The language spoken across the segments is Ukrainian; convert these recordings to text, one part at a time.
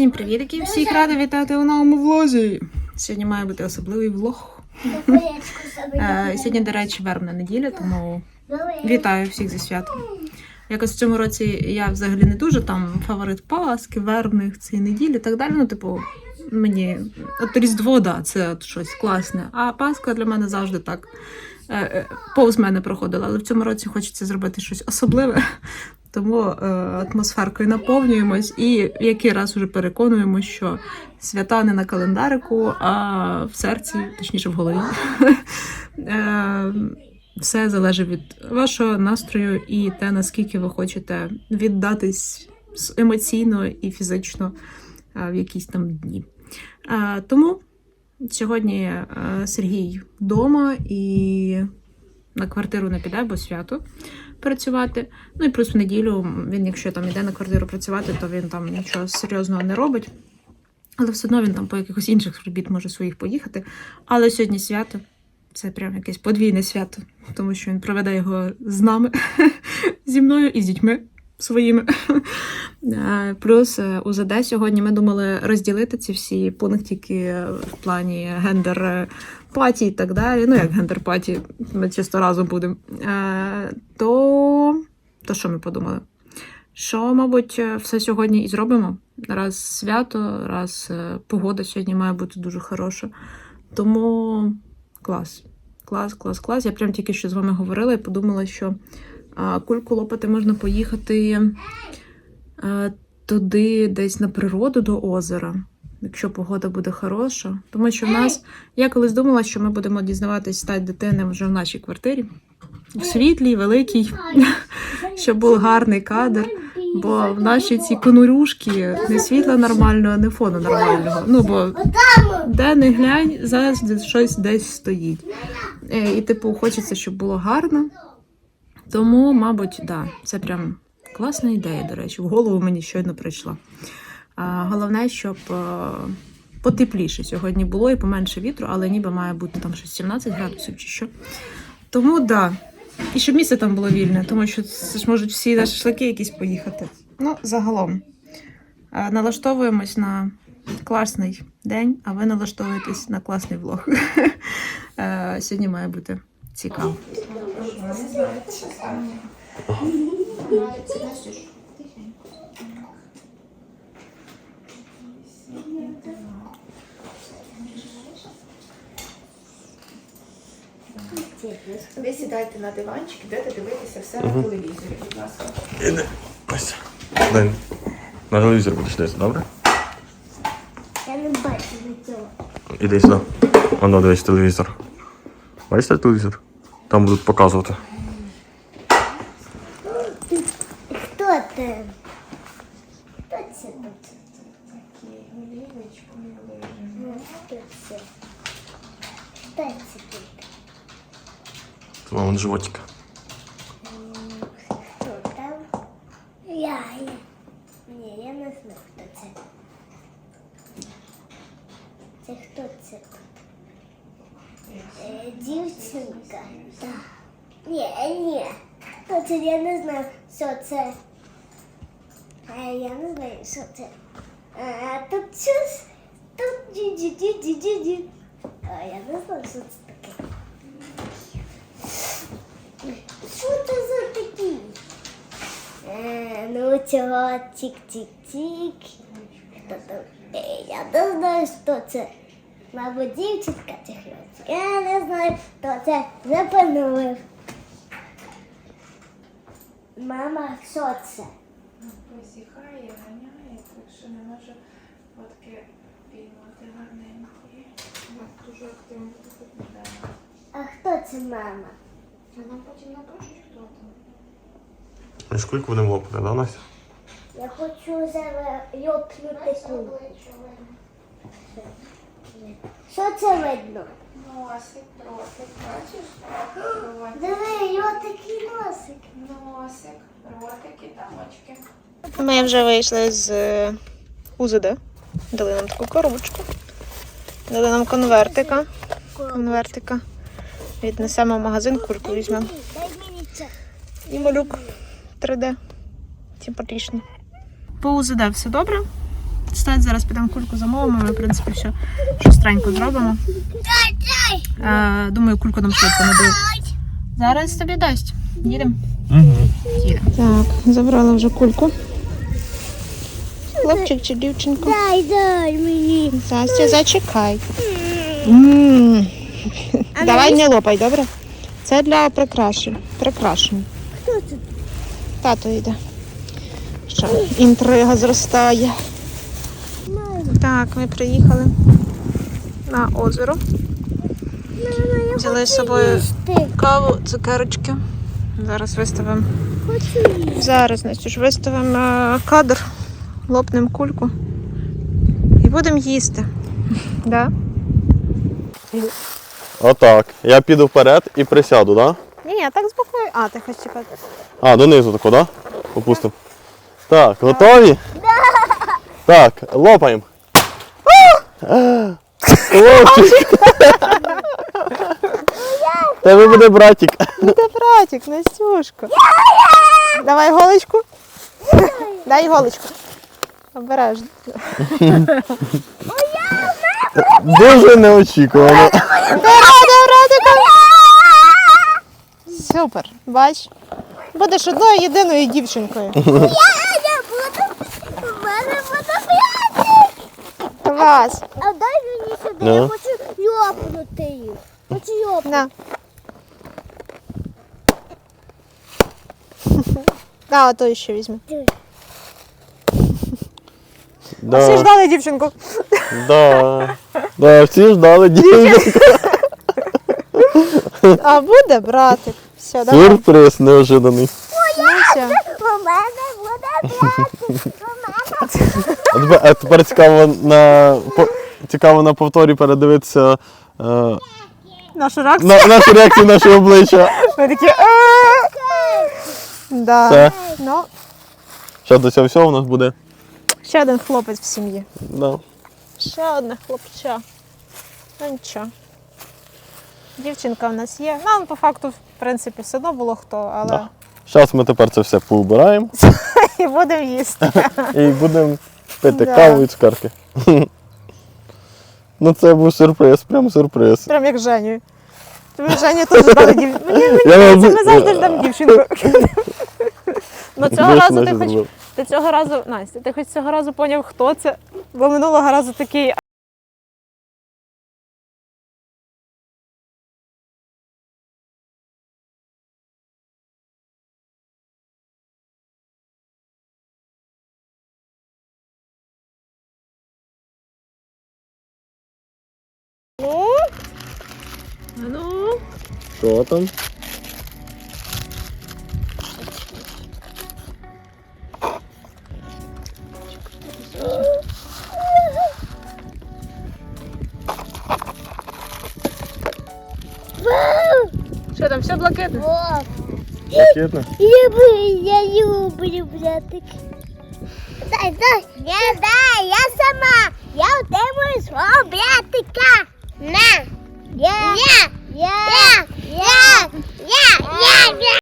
Всім привітки! Всіх рада вітати у новому влозі. Сьогодні має бути особливий влог. Е, Сьогодні, до речі, вербна неділя, тому вітаю всіх зі святом. Якось в цьому році я взагалі не дуже там фаворит Паски, вербних цієї неділі і так далі. Ну, типу, мені от Різдво, да, це от щось класне. А Пасха для мене завжди так е, е, повз мене проходила. Але в цьому році хочеться зробити щось особливе. Тому е, атмосферкою наповнюємось і який раз уже переконуємо, що свята не на календарику, а в серці, точніше в голові. Е, все залежить від вашого настрою і те, наскільки ви хочете віддатись емоційно і фізично е, в якісь там дні. Е, Тому сьогодні Сергій вдома і на квартиру не піде, бо свято працювати. Ну і плюс в неділю він, якщо там іде на квартиру працювати, то він там нічого серйозного не робить. Але все одно він там по якихось інших робіт може своїх поїхати. Але сьогодні свято. Це прям якесь подвійне свято, тому що він проведе його з нами, зі мною і з дітьми своїми. Плюс е, УЗД сьогодні ми думали розділити ці всі пунктики в плані гендер е, паті і так далі. Ну, як гендер паті, ми чисто разом будемо. Е, То, то що ми подумали? Що, мабуть, е, все сьогодні і зробимо. Раз свято, раз е, погода сьогодні має бути дуже хороша. Тому клас. Клас, клас, клас. Я прям тільки що з вами говорила і подумала, що кульку лопати можна поїхати а, туди, десь на природу до озера, якщо погода буде хороша. Тому що в нас, я колись думала, що ми будемо дізнаватись стать дитини вже в нашій квартирі. В світлій, великій, щоб був гарний кадр. Бо в нашій ці конурюшки не світла нормального, не фону нормального. Ну бо де не глянь, завжди щось десь стоїть. Е, І, типу, хочеться, щоб було гарно. Тому, мабуть, да, це прям класна ідея, до речі. В голову мені щойно прийшла. Головне, щоб е, потепліше сьогодні було і поменше вітру, але ніби має бути там щось 17 градусів чи що. Тому да. І щоб місце там було вільне, тому що це ж можуть всі на шашлики якісь поїхати. Ну, загалом. Е, Налаштовуємось на класний день, а ви налаштовуєтесь на класний влог. Е, Сьогодні має бути цікаво. Ви сідайте на диванчик, йдете дивитися все на телевізорі, будь ласка. Іди. Ось. Дай. На телевізор будеш дивитися, добре? Я не бачу нічого. Іди сюди. Воно дивись телевізор. Бачите телевізор? Там будуть показувати. Хто ти? Хто це тут? Такі олівочкою лежимо. Ну, Хто це? Хто це тут? Це мамин животик. Хто там? Я. я. Ні, я не знаю, хто це. Це хто це тут? Е, дівчинка. Так. Ні, ні. Хто це? Я не знаю, що це. Е, я не знаю, що це. Е, тут щось. Тут ді-ді-ді-ді-ді-ді. А я не знаю, що це таке. Що це за такі? Е, ну цього тік-тік-тік. Е, я не знаю, що це. Мабуть, дівчинка чи хлопчик. Я не знаю, хто це. Запанув. Мама, що це? Посіхає, ганяє, так що не може фотки піймати гарненькі. Дуже активно. А хто це мама? А нам потім напишуть, хто там. Ми ж кульку будемо лопати, да, Настя? Я хочу зараз йопнути кульку. обличчя видно. Що це видно? Носик, ротик, бачиш? Ротик, Диви, його такий носик. Носик, ротики, там очки. Ми вже вийшли з е, УЗД. Дали нам таку коробочку. Дали нам конвертика. Конвертика. Віднесемо в магазин, кульку візьмемо. І малюк 3D. Симпатичний. По УЗД все добре. Стать. Зараз підемо кульку замовимо. Ми, в принципі, все шустренько зробимо. Е, думаю, кульку нам швидко не дають. Зараз тобі дасть. Їдемо. Угу. Їдемо. Так, забрала вже кульку. Хлопчик чи дівчинка? Дай, дай мені. Застя, зачекай. М. Давай не лопай, добре? Це для прикрашень. Прикрашень. Хто це? Тато йде. Що, інтрига зростає. Так, ми приїхали на озеро. Взяли з собою каву, цукерочки. Зараз виставимо. Зараз, Настюш, виставимо е, кадр, лопнемо кульку і будемо їсти. Да? Отак. Я піду вперед і присяду, так? Да? Ні, так спокійно. А, ти хочеш чекати. А, донизу тако, да? Опустимо. Так, готові? Так, лопаємо. Тебе буде братик. Де братик, Настюшка? Давай голочку. Дай голочку. Обережно. Дуже неочікувано. Супер, бач. Будеш одною єдиною дівчинкою. Я, я буду. У мене буде п'ятий. Клас. А дай мені сюди, Ну. я хочу йопнути їх. Хочу йопнути. На. А, ото ще візьми. Всі Да, ждали дівчинку. да. Да, всі ждали дівчинку. А буде братик. Все, давай. Сюрприз неожиданий. Ну, все. У мене буде. У А тепер, а тепер цікаво на по- цікаво на повторі передивитися е, Нашу реакцію. на, нашу реакцію нашого обличчя. Ми такі. Да. Все. Ну, Що до цього всього у нас буде? ще один хлопець в сім'ї. Да. Ще одне хлопча. Ну нічого. Дівчинка в нас є. Нам по факту, в принципі, все одно було хто, але Да. Зараз ми тепер це все поубираємо і будемо їсти. і будемо пити Да. каву і цукерки. Ну це був сюрприз, прям сюрприз. Прям як Женю. Тобі Женя теж дали дівчинку. Мені, мені Я здається, ми завжди ждемо дівчинку. Ну цього Більше разу ти хоч ти цього разу, Настя, ти хоч цього разу поняв, хто це, бо минулого разу такий. Там? що там, все блакитне? Ракетна? я, я люблю братик. Дай, дай, я дай, я сама. Я отримую свого братика. На. Я. Я. Я. Я. Я. Я.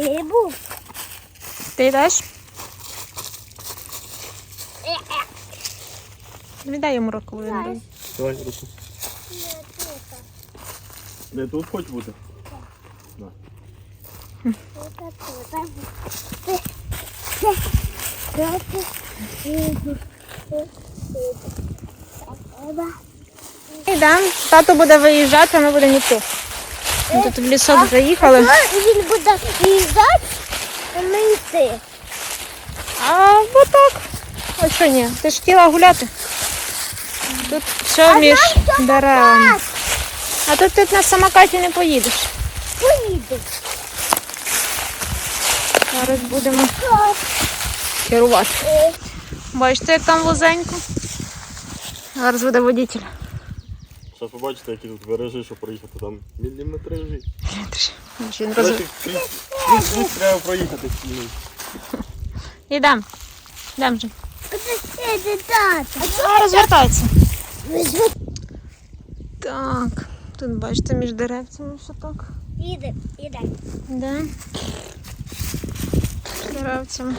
рибу. Ти йдеш? Віддай йому руку, він дай. Давай руку. Не тут хоч бути? Йдемо. Тато буде виїжджати, а ми будемо йти. Ми тут в лісок заїхали. Він буде їздити, а ми йти. А бо так. А що ні? Ти ж хотіла гуляти. Тут все між деревами. А тут ти на самокаті не поїдеш. Поїду. Зараз будемо керувати. Бачите, як там вузенько. Зараз буде водитель. Зараз побачите, які тут виражи, що проїхати там міліметражі. Він роз... Тут треба проїхати. Ідемо. Йдемо вже. Це тата. А, розвертається. Так, тут бачите між деревцями все так. Іде, іде. Да. Деревцями.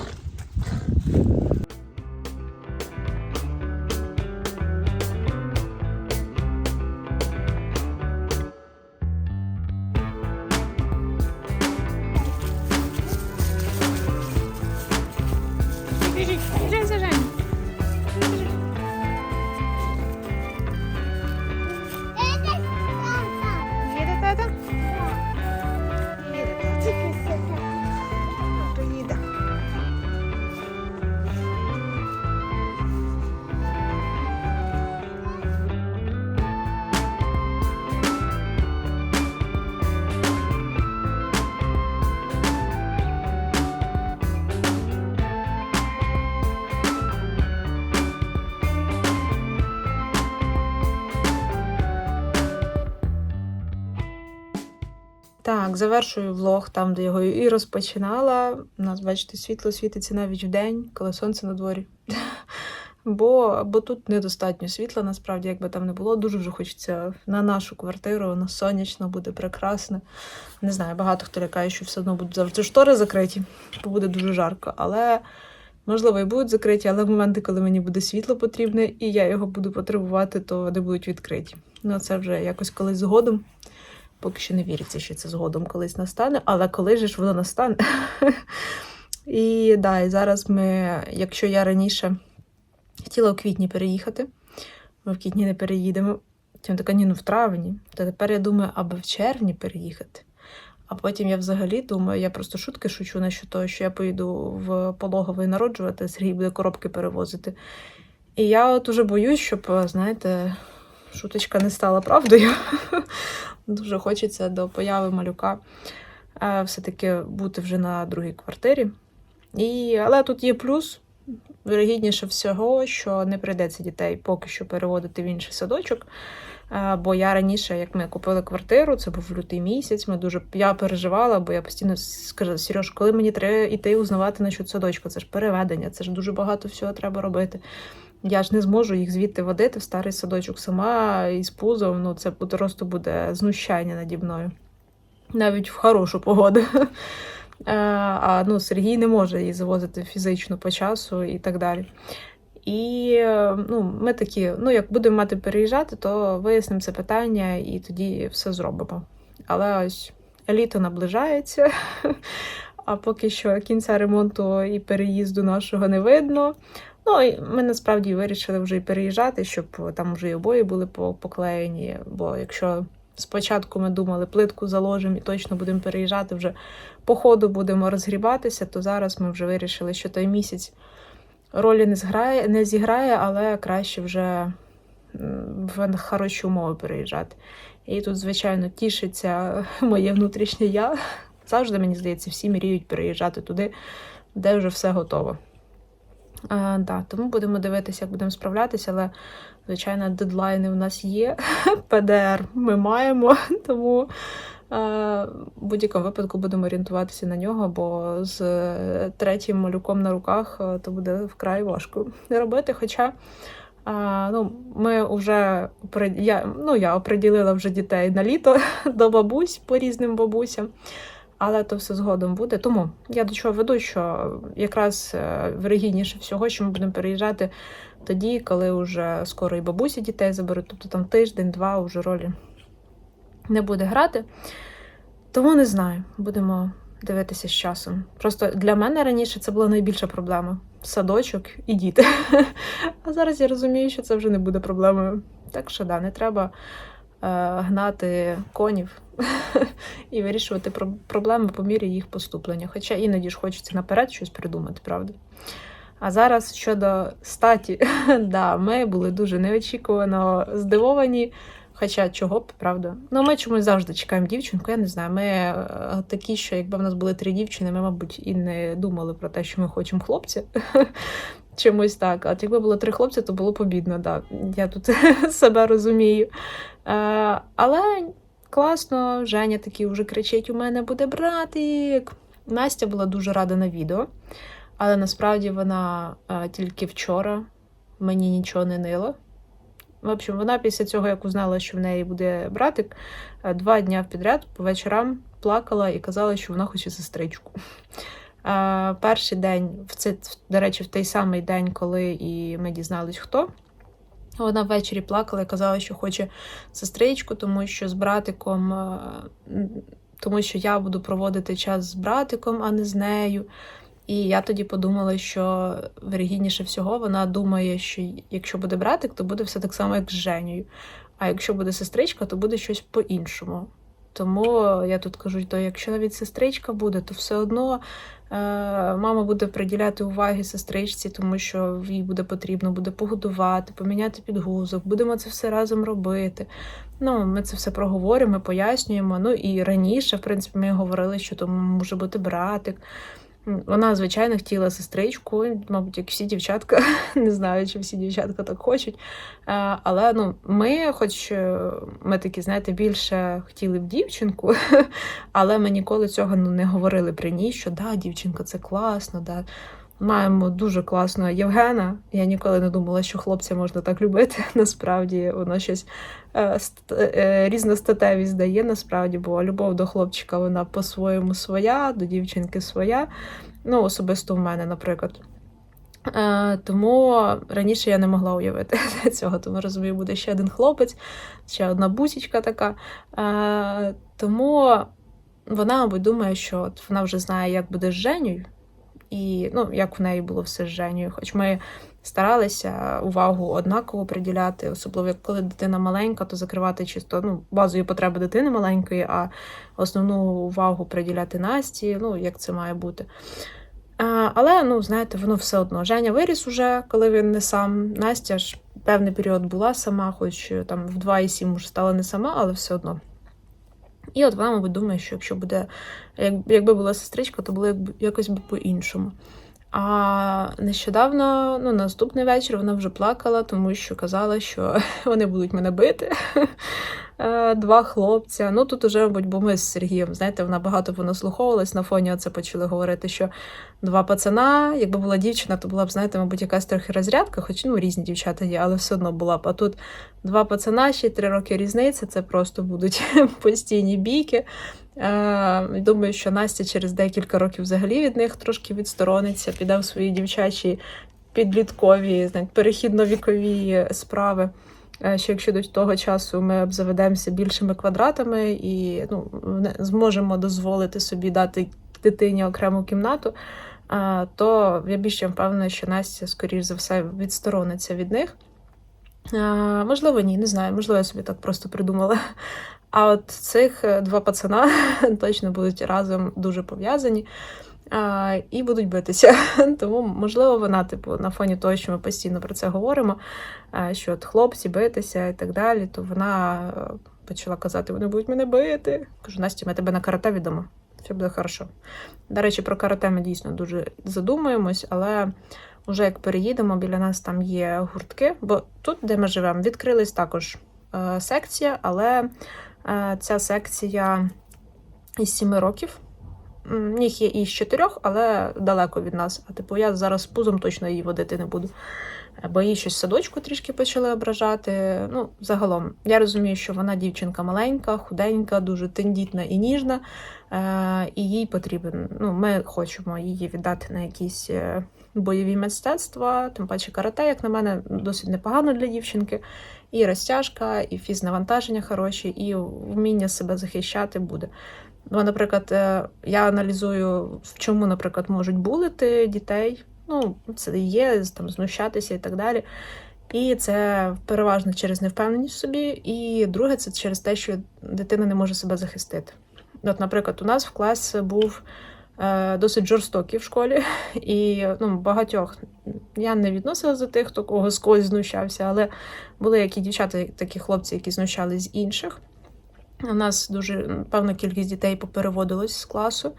Так, завершую влог там, де його і розпочинала. У нас, бачите, світло світиться навіть вдень, коли сонце на дворі. Бо, бо тут недостатньо світла, насправді, якби там не було. Дуже вже хочеться на нашу квартиру, воно сонячно, буде прекрасно. Не знаю, багато хто лякає, що все одно будуть завжди штори закриті, бо буде дуже жарко. Але можливо і будуть закриті, але в моменти, коли мені буде світло потрібне, і я його буду потребувати, то вони будуть відкриті. Ну, це вже якось колись згодом. Поки що не віриться, що це згодом колись настане, але коли ж воно настане? І да, і зараз ми, якщо я раніше хотіла у квітні переїхати, ми в квітні не переїдемо. Тим така, ні, ну в травні. То тепер я думаю, аби в червні переїхати. А потім я взагалі думаю, я просто шутки шучу насчет того, що я поїду в пологовий народжувати, Сергій буде коробки перевозити. І я от уже боюсь, щоб, знаєте, шуточка не стала правдою. Дуже хочеться до появи малюка е, все-таки бути вже на другій квартирі. І, але тут є плюс. Вірогідніше всього, що не прийдеться дітей поки що переводити в інший садочок. Е, Бо я раніше, як ми купили квартиру, це був лютий місяць. Ми дуже я переживала, бо я постійно сказала, Сереж, коли мені треба йти узнавати насчет садочку, це ж переведення, це ж дуже багато всього треба робити. Я ж не зможу їх звідти водити в старий садочок сама із пузом. Ну це просто буде знущання наді мною. Навіть в хорошу погоду. Е, А ну, Сергій не може її завозити фізично по часу і так далі. І е, ну, ми такі, ну, як будемо мати переїжджати, то вияснимо це питання і тоді все зробимо. Але ось літо наближається, а поки що кінця ремонту і переїзду нашого не видно. Ну, і ми насправді вирішили вже і переїжджати, щоб там вже і обої були по- поклеєні. Бо якщо спочатку ми думали, плитку заложимо і точно будемо переїжджати, вже по ходу будемо розгрібатися, то зараз ми вже вирішили, що той місяць ролі не зграє, не зіграє, але краще вже в хороші умови переїжджати. І тут, звичайно, тішиться моє внутрішнє я. Завжди, мені здається, всі мріють переїжджати туди, де вже все готово. А, да, тому будемо дивитися, як будемо справлятися, але, звичайно, дедлайни в нас є. ПДР ми маємо, тому е, в будь-якому випадку будемо орієнтуватися на нього, бо з е, третім малюком на руках е, то буде вкрай важко робити. Хоча а, ну, ми вже я, ну, я оприділила вже дітей на літо до бабусь по різним бабусям. Але то все згодом буде. Тому я до чого веду, що якраз е, вирогідніше всього, що ми будемо переїжджати тоді, коли вже скоро і бабусі дітей заберуть, тобто там тиждень-два вже ролі не буде грати. Тому не знаю, будемо дивитися з часом. Просто для мене раніше це була найбільша проблема садочок і діти. А зараз я розумію, що це вже не буде проблемою. Так що да, не треба гнати конів і вирішувати про- проблеми по мірі їх поступлення. Хоча іноді ж хочеться наперед щось придумати, правда? А зараз щодо статі, да, ми були дуже неочікувано здивовані. Хоча чого б, правда? Ну, ми чомусь завжди чекаємо дівчинку. Я не знаю. Ми е, такі, що якби в нас були три дівчини, ми, мабуть, і не думали про те, що ми хочемо хлопця. Чомусь так. От якби було три хлопці, то було побідно, да. Я тут себе розумію. Е, але класно, Женя такий вже кричить: у мене буде братик. Настя була дуже рада на відео, але насправді вона е, тільки вчора мені нічого не нила. В общем, вона після цього, як узнала, що в неї буде братик, е, два дня підряд по вечорам плакала і казала, що вона хоче сестричку. Перший день, в це, до речі, в той самий день, коли і ми дізнались, хто. Вона ввечері плакала і казала, що хоче сестричку, тому що з братиком, тому що я буду проводити час з братиком, а не з нею. І я тоді подумала, що вирогідніше всього вона думає, що якщо буде братик, то буде все так само, як з Женєю. А якщо буде сестричка, то буде щось по-іншому. Тому я тут кажу, то якщо навіть сестричка буде, то все одно е, мама буде приділяти уваги сестричці, тому що їй буде потрібно буде погодувати, поміняти підгузок, будемо це все разом робити. Ну, ми це все проговоримо, пояснюємо. Ну і раніше, в принципі, ми говорили, що тому може бути братик. Вона, звичайно, хотіла сестричку, мабуть, як всі дівчатка, не знаю, чи всі дівчатка так хочуть. Е, Але ну, ми, хоч е, ми такі, знаєте, більше хотіли б дівчинку, але ми ніколи цього ну, не говорили при ній, що да, дівчинка це класно, да. Маємо дуже класного Євгена. Я ніколи не думала, що хлопця можна так любити. Насправді воно щось е, ст- е, різностатевість дає, насправді, бо любов до хлопчика вона по-своєму своя, до дівчинки своя. Ну, особисто в мене, наприклад. Е, тому раніше я не могла уявити цього, тому розумію, буде ще один хлопець, ще одна бусічка така. Е, тому вона, мабуть, думає, що вона вже знає, як буде з Женєю, і ну, як в неї було все з Женєю. Хоч ми старалися увагу однаково приділяти, особливо як коли дитина маленька, то закривати чисто ну, базові потреби дитини маленької, а основну увагу приділяти Насті, ну, як це має бути. Але, ну, знаєте, воно все одно. Женя виріс уже, коли він не сам. Настя ж певний період була сама, хоч е, там в 2,7 вже стала не сама, але все одно. І от вона, мабуть, думає, що якщо буде, якби була сестричка, то було якось би по-іншому. А нещодавно, ну, наступний вечір вона вже плакала, тому що казала, що вони будуть мене бити. Е, Два хлопця. Ну тут уже, мабуть, бо ми з Сергієм, знаєте, вона багато понаслуховувалась на фоні. Оце почали говорити, що два пацана. Якби була дівчина, то була б, знаєте, мабуть, якась трохи розрядка, хоч ну різні дівчата є, але все одно була б. А тут два пацана, ще три роки різниці, це просто будуть постійні бійки. Е, Думаю, що Настя через декілька років взагалі від них трошки відсторониться, піде в свої дівчачі підліткові, перехідно-вікові справи. Е, Що якщо до того часу ми обзаведемося більшими квадратами і ну, зможемо дозволити собі дати дитині окрему кімнату, то я більше впевнена, що Настя, скоріш за все, відсторониться від них. Можливо, ні, не знаю, можливо, я собі так просто придумала. А от цих е, два пацана точно будуть разом дуже пов'язані і будуть битися. Тому, можливо, вона, типу, на фоні того, що ми постійно про це говоримо, що от хлопці битися і так далі, то вона е, почала казати: вони будуть мене бити. Кажу, Настя, ми тебе на карате відомо. Все буде хорошо. До речі, про карате ми дійсно дуже задумуємось, але вже як переїдемо, біля нас там є гуртки, бо тут, де ми живемо, відкрилась також е, секція, але е, ця секція із 7 років. Їх є і з чотирьох, але далеко від нас. А типу, я зараз пузом точно її водити не буду. е, бо її щось садочку трішки почали ображати. Ну, загалом, я розумію, що вона дівчинка маленька, худенька, дуже тендітна і ніжна, е, і їй потрібен. Ну, ми хочемо її віддати на якісь е, бойові мистецтва, тим паче карате, як на мене, досить непогано для дівчинки. І розтяжка, і фізнавантаження хороші, і вміння себе захищати буде. Ну, наприклад, е, я аналізую, в чому, наприклад, можуть булити дітей. Ну, це є там знущатися і так далі. І це переважно через невпевненість в собі. І друге, це через те, що дитина не може себе захистити. От, наприклад, у нас в клас був е, досить жорстокий в школі, і ну, багатьох я не відносила за тих, хто кого з когось знущався, але були які дівчата, такі хлопці, які знущались з інших. У нас дуже певна кількість дітей попереводилось з класу.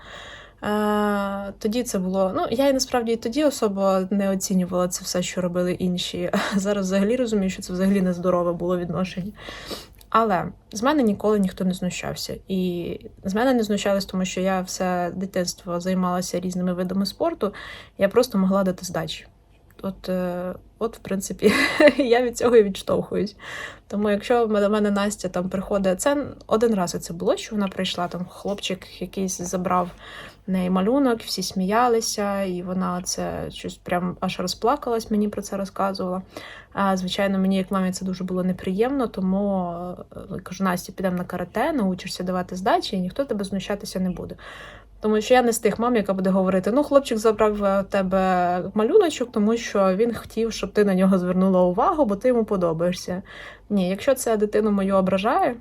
Е, тоді це було. Ну, я і насправді і тоді особо не оцінювала це все, що робили інші. Зараз взагалі розумію, що це взагалі нездорове було відношення. Але з мене ніколи ніхто не знущався. І з мене не знущались, тому що я все дитинство займалася різними видами спорту. Я просто могла дати здачі. От, е, от в принципі, я від цього і відштовхуюсь. Тому якщо до мене Настя там приходить, це один раз це було, що вона прийшла, там хлопчик якийсь забрав неї малюнок, всі сміялися, і вона це щось прям аж розплакалась, мені про це розказувала. А, звичайно, мені як мамі це дуже було неприємно, тому е, кажу, Настя, підемо на карате, научишся давати здачі, і ніхто тебе знущатися не буде. Тому що я не з тих мам, яка буде говорити: ну, хлопчик забрав в тебе малюночок, тому що він хотів, щоб ти на нього звернула увагу, бо ти йому подобаєшся. Ні, якщо це дитину мою ображає,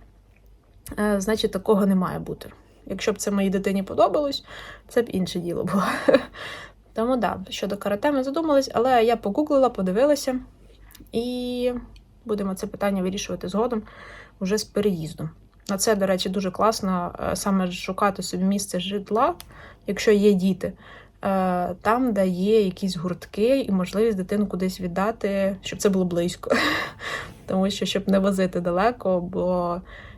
е, значить такого не має бути. Якщо б це моїй дитині подобалось, це б інше діло було. Тому да, щодо карате ми задумались, але я погуглила, подивилася, і будемо це питання вирішувати згодом уже з переїздом. На це, до речі, дуже класно е, саме шукати собі місце житла, якщо є діти, е, там, де є якісь гуртки і можливість дитину кудись віддати, щоб це було близько. Тому що щоб не возити далеко, бо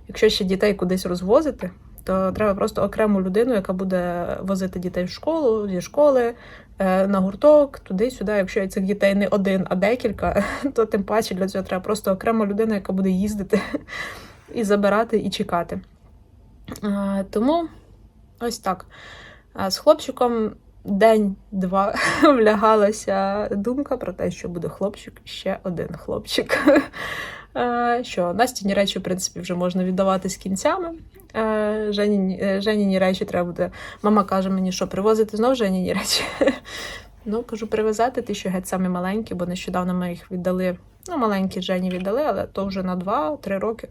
якщо ще дітей кудись розвозити, то треба просто окрему людину, яка буде возити дітей в школу, зі школи, е, на гурток, туди-сюди. Якщо цих дітей не один, а декілька, то тим паче для цього треба просто окрема людина, яка буде їздити і забирати, і чекати. Тому ось так. З хлопчиком день-два влягалася думка про те, що буде хлопчик, ще один хлопчик. Що Настіні речі, в принципі, вже можна віддавати з кінцями. Е, Женіні, е, Женіні речі треба буде. Мама каже мені, що привозити знов Женіні речі. Ну, кажу, привезати ті, що геть самі маленькі, бо нещодавно ми їх віддали. Ну, маленькі Жені віддали, але то вже на 2-3 роки.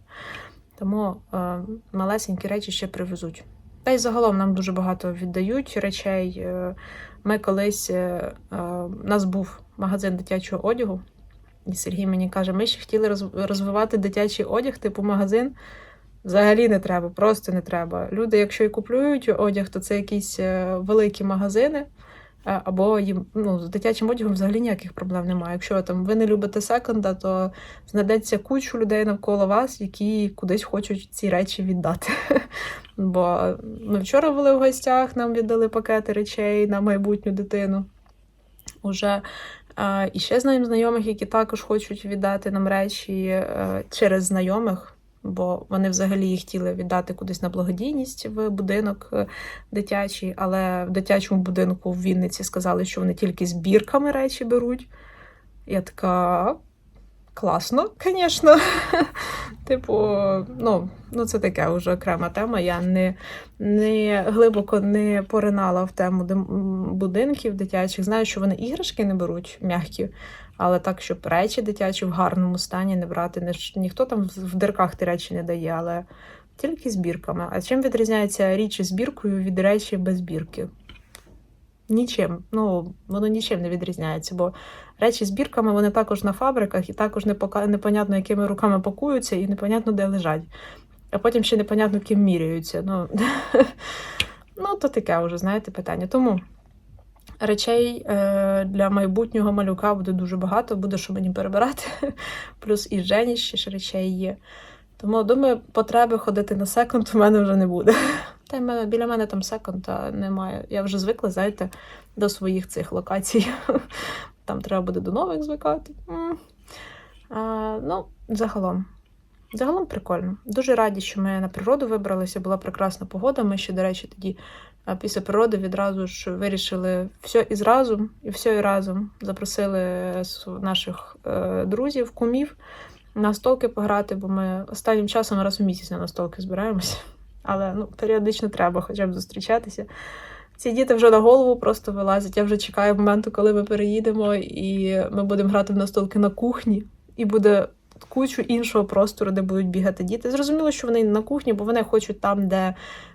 Тому е, малесенькі речі ще привезуть. Та й загалом нам дуже багато віддають речей. Е, Ми колись е, е, у нас був магазин дитячого одягу, і Сергій мені каже: ми ще хотіли розвивати дитячий одяг, типу магазин. Взагалі не треба, просто не треба. Люди, якщо і купують одяг, то це якісь е, великі магазини. Або їм ну, з дитячим одягом взагалі ніяких проблем немає. Якщо там ви не любите секонда, то знайдеться кучу людей навколо вас, які кудись хочуть ці речі віддати. Бо ми вчора були в гостях, нам віддали пакети речей на майбутню дитину. Уже і ще знаємо знайомих, які також хочуть віддати нам речі е, через знайомих, бо вони взагалі їх хотіли віддати кудись на благодійність в будинок е, дитячий, але в дитячому будинку в Вінниці сказали, що вони тільки збірками речі беруть. Я така. Класно, звісно. Типу, ну, ну це таке вже окрема тема. Я не, не глибоко не поринала в тему будинків дитячих. Знаю, що вони іграшки не беруть м'які, але так, щоб речі дитячі в гарному стані не брати. Ніхто там в дирках ті речі не дає, але тільки збірками. А чим відрізняється річ збіркою від речі без збірки? Нічим. Ну, воно нічим не відрізняється, бо речі з бірками вони також на фабриках, і також непонятно, якими руками пакуються, і непонятно, де лежать. А потім ще непонятно, ким міряються. Ну, ну то таке вже, знаєте, питання. Тому речей е, для майбутнього малюка буде дуже багато, буде що мені перебирати. Плюс і Жені ще ж речей є. Тому, думаю, потреби ходити на секонд у мене вже не буде. Та й біля мене там секонд немає. Я вже звикла, знаєте, до своїх цих локацій. Там треба буде до нових звикати. А, ну, загалом. Загалом прикольно. Дуже раді, що ми на природу вибралися. Була прекрасна погода. Ми ще, до речі, тоді після природи відразу ж вирішили все і зразу, і все і разом. Запросили наших е, друзів, кумів на настолки пограти, бо ми останнім часом раз у місяць на настолки збираємося. Але ну, періодично треба хоча б зустрічатися. Ці діти вже на голову просто вилазять. Я вже чекаю моменту, коли ми переїдемо, і ми будемо грати в настолки на кухні, і буде кучу іншого простору, де будуть бігати діти. Зрозуміло, що вони на кухні, бо вони хочуть там, де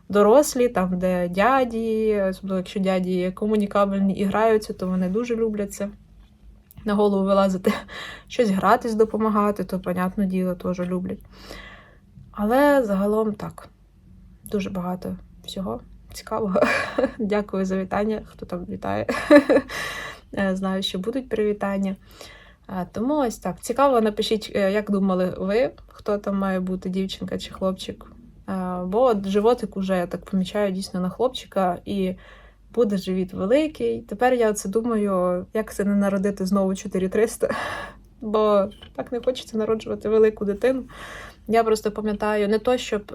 дорослі, там, де дяді, особливо якщо дяді комунікабельні і граються, то вони дуже люблять це. На голову вилазити, щось гратись, допомагати, то, понятне діло, теж люблять. Але загалом так, дуже багато всього цікавого. Дякую за вітання, хто там вітає. Е, Знаю, що будуть привітання. Е, Тому ось так. Цікаво, напишіть, е, як думали ви, хто там має бути, дівчинка чи хлопчик. Е, Бо животик уже, я так помічаю, дійсно на хлопчика, і буде живіт великий. Тепер я це думаю, як це не народити знову 4300, бо так не хочеться народжувати велику дитину. Я просто пам'ятаю не то, щоб.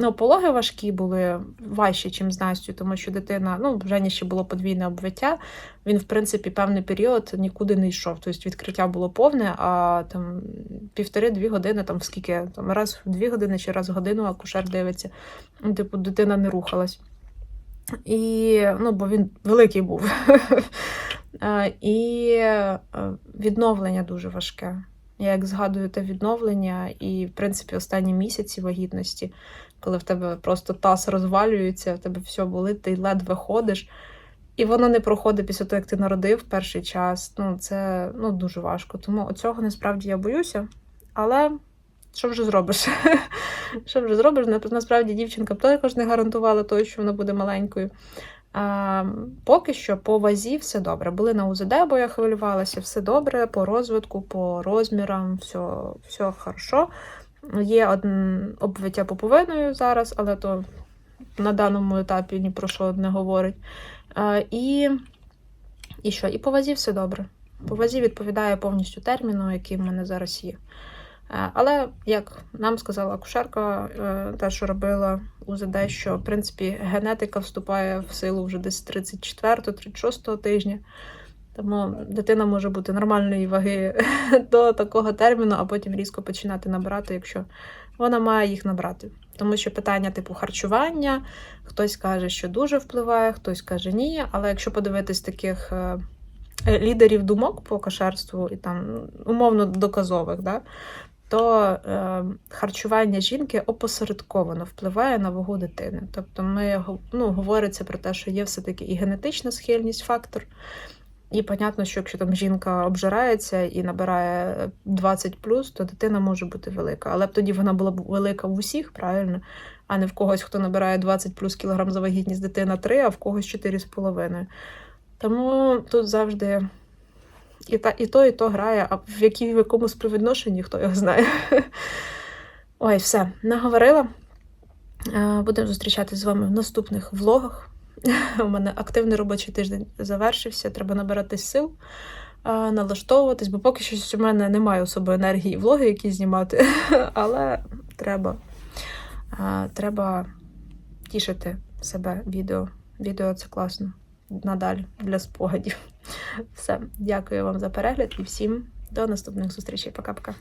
Ну, пологи важкі були важчі, ніж з Настю, тому що дитина, ну, в Жені ще було подвійне обвиття. Він, в принципі, певний період нікуди не йшов. Тобто відкриття було повне, а там півтори-дві години, там скільки, там раз в дві години чи раз в годину акушер дивиться. Ну, Типу, дитина не рухалась. І, ну, бо він великий був. І е, відновлення дуже важке. Я як згадую те відновлення, і, в принципі, останні місяці вагітності, коли в тебе просто таз розвалюється, в тебе все болить, ти ледве ходиш. І воно не проходить після того, як ти народив перший час. Ну, це ну, дуже важко. Тому цього насправді я боюся. Але що вже зробиш? що вже зробиш? Насправді дівчинка б також не гарантувала того, що вона буде маленькою. А, поки що по вазі все добре. Були на УЗД, бо я хвилювалася, все добре, по розвитку, по розмірам, все, все хорошо. Є одне обвиття поповиною зараз, але то на даному етапі ні про що не говорить. І, і що? І по вазі все добре. По вазі відповідає повністю терміну, який в мене зараз є. Але як нам сказала акушерка, те, що робила УЗД, що в принципі генетика вступає в силу вже десь 34-36 тижня. Тому дитина може бути нормальної ваги до такого терміну, а потім різко починати набирати, якщо вона має їх набрати. Тому що питання типу харчування, хтось каже, що дуже впливає, хтось каже ні. Але якщо подивитись таких е, е, лідерів думок по кошерству і там умовно доказових, да, то е, харчування жінки опосередковано впливає на вагу дитини. Тобто, ми ну, говориться про те, що є все-таки і генетична схильність, фактор. І понятно, що якщо там жінка обжирається і набирає 20 плюс, то дитина може бути велика. Але б тоді вона була б велика в усіх, правильно? А не в когось, хто набирає 20 плюс кілограм за вагітність дитина 3, а в когось 4,5. Тому тут завжди і, та, і то, і то грає, а в якій в якому співвідношенні, хто його знає. Ой, все, наговорила. Е, Будемо зустрічатися з вами в наступних влогах. У мене активний робочий тиждень завершився. Треба набиратись сил, налаштовуватись, бо поки що у мене немає особи енергії влоги, які знімати, але треба, треба тішити себе відео. Відео це класно. Надалі для спогадів. Все, дякую вам за перегляд і всім до наступних зустрічей. Пока-пока.